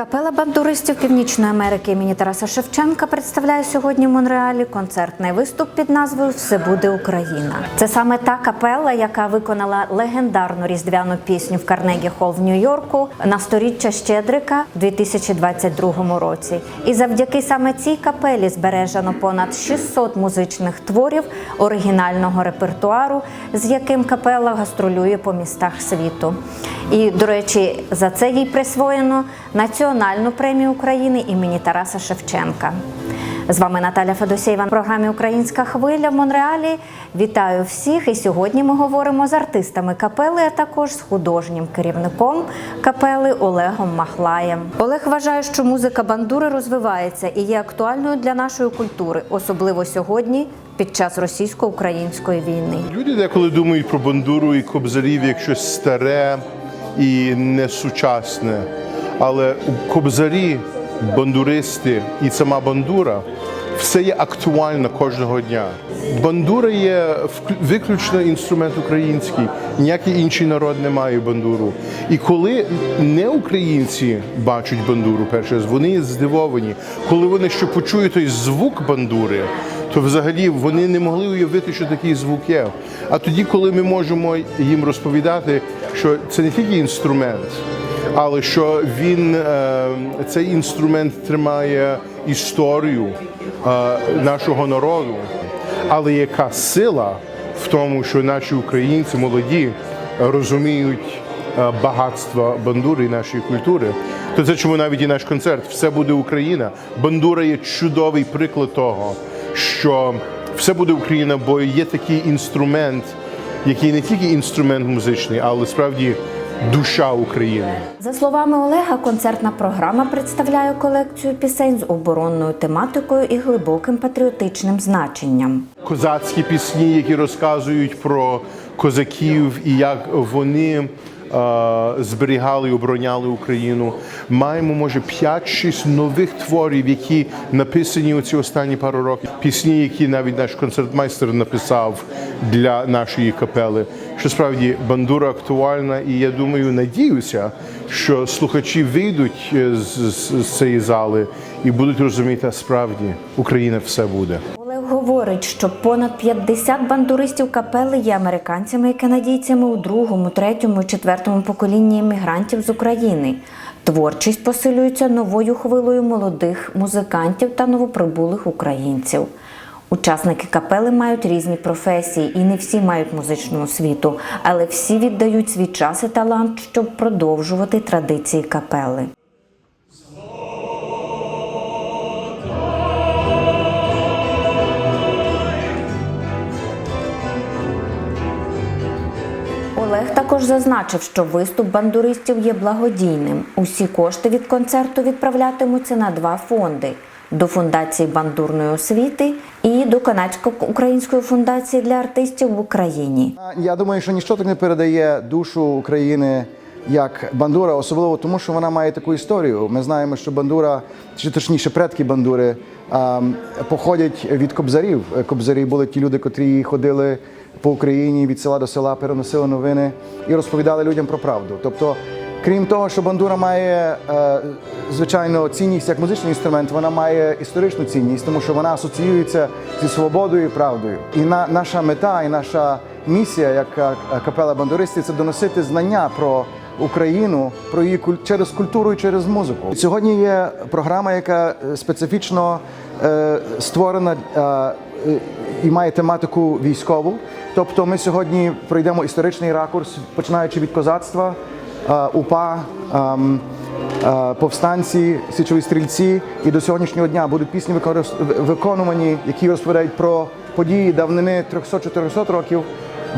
Капела бандуристів Північної Америки імені Тараса Шевченка представляє сьогодні в Монреалі концертний виступ під назвою Все буде Україна. Це саме та капела, яка виконала легендарну різдвяну пісню в Карнегі Холл в Нью-Йорку на сторіччя Щедрика в 2022 році. І завдяки саме цій капелі збережено понад 600 музичних творів оригінального репертуару, з яким капела гастролює по містах світу. І, до речі, за це їй присвоєно Національну премію України імені Тараса Шевченка. З вами Наталя Федосєєва в програмі Українська хвиля в Монреалі. Вітаю всіх! І сьогодні ми говоримо з артистами капели, а також з художнім керівником капели Олегом Махлаєм. Олег вважає, що музика бандури розвивається і є актуальною для нашої культури, особливо сьогодні під час російсько-української війни. Люди деколи думають про бандуру і кобзарів як щось старе і несучасне. Але кобзарі, бандуристи і сама бандура все є актуально кожного дня. Бандура є виключно інструмент український, ніякий інший народ не має бандуру. І коли не українці бачать бандуру перший раз, вони здивовані. Коли вони ще почують той звук бандури, то взагалі вони не могли уявити, що такий звук є. А тоді, коли ми можемо їм розповідати, що це не тільки інструмент, але що він е, цей інструмент тримає історію е, нашого народу, але яка сила в тому, що наші українці молоді розуміють е, багатство бандури і нашої культури, то це чому навіть і наш концерт? Все буде Україна. Бандура є чудовий приклад того, що все буде Україна, бо є такий інструмент, який не тільки інструмент музичний, але справді душа України. За словами Олега, концертна програма представляє колекцію пісень з оборонною тематикою і глибоким патріотичним значенням. Козацькі пісні, які розказують про козаків і як вони зберігали і обороняли Україну. Маємо, може, 5-6 нових творів, які написані у ці останні пару років. Пісні, які навіть наш концертмайстер написав для нашої капели. Що справді бандура актуальна, і я думаю, надіюся, що слухачі вийдуть е, з, з, з цієї зали і будуть розуміти, а справді Україна все буде. Говорить, що понад 50 бандуристів капели є американцями і канадійцями у другому, третьому четвертому поколінні іммігрантів з України. Творчість посилюється новою хвилою молодих музикантів та новоприбулих українців. Учасники капели мають різні професії, і не всі мають музичну освіту, але всі віддають свій час і талант, щоб продовжувати традиції капели. Також зазначив, що виступ бандуристів є благодійним. Усі кошти від концерту відправлятимуться на два фонди: до фундації бандурної освіти і до канадсько-української фундації для артистів в Україні. Я думаю, що ніщо так не передає душу України як бандура, особливо тому, що вона має таку історію. Ми знаємо, що бандура, чи точніше, предки бандури походять від кобзарів. Кобзарі були ті люди, котрі ходили по Україні від села до села, переносили новини і розповідали людям про правду. Тобто, крім того, що бандура має е, звичайно цінність як музичний інструмент, вона має історичну цінність, тому що вона асоціюється зі свободою і правдою. І на, наша мета, і наша місія, як капела бандуристів, це доносити знання про Україну, про її куль- через культуру і через музику. Сьогодні є програма, яка е, специфічно е, створена е, і має тематику військову. Тобто, ми сьогодні пройдемо історичний ракурс, починаючи від козацтва, е, УПА. ем, е, Повстанці, січові стрільці, і до сьогоднішнього дня будуть пісні виконувані, які розповідають про події давнини 300-400 років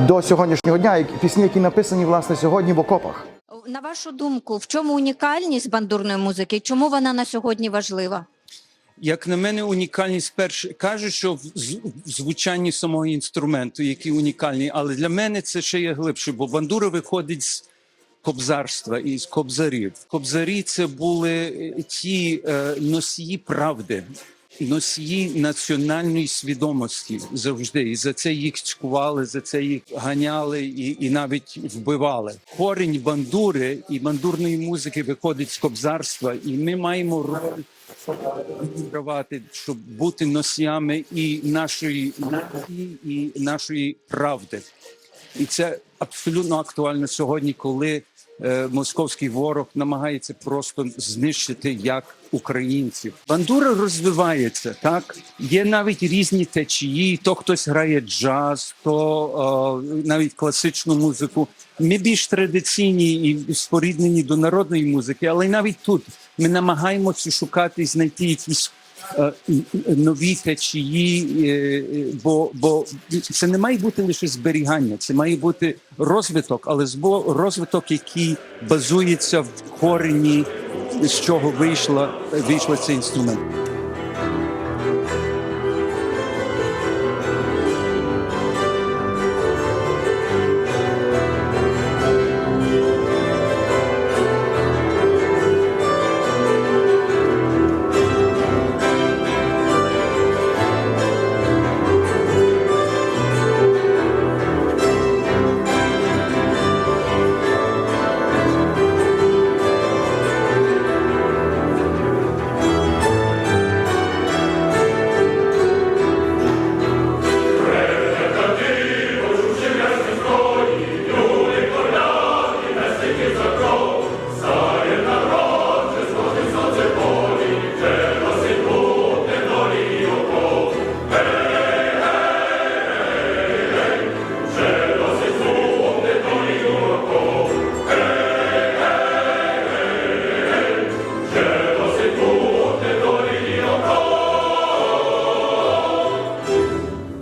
до сьогоднішнього дня. Пісні, які написані власне сьогодні в окопах. На вашу думку, в чому унікальність бандурної музики? Чому вона на сьогодні важлива? Як на мене, унікальність перше кажуть, що в звучанні самого інструменту, який унікальний, але для мене це ще є глибше, бо бандура виходить з кобзарства і з кобзарів. Кобзарі це були е, ті е, носії правди. носії національної свідомості завжди. І за це їх цькували, за це їх ганяли і, і навіть вбивали. Корінь бандури і бандурної музики виходить з кобзарства, і ми маємо роль відігравати, щоб бути носіями і нашої нації, і нашої правди. І це абсолютно актуально сьогодні, коли московський ворог намагається просто знищити як українців. Бандура розвивається так. Є навіть різні течії. То хтось грає джаз, то е, навіть класичну музику. Ми більш традиційні і споріднені до народної музики, але навіть тут ми намагаємося шукати і знайти якісь е, нові течії, е, е, бо, бо це не має бути лише зберігання, це має бути розвиток, але розвиток, який базується в корені, з чого вийшла, вийшла цей інструмент.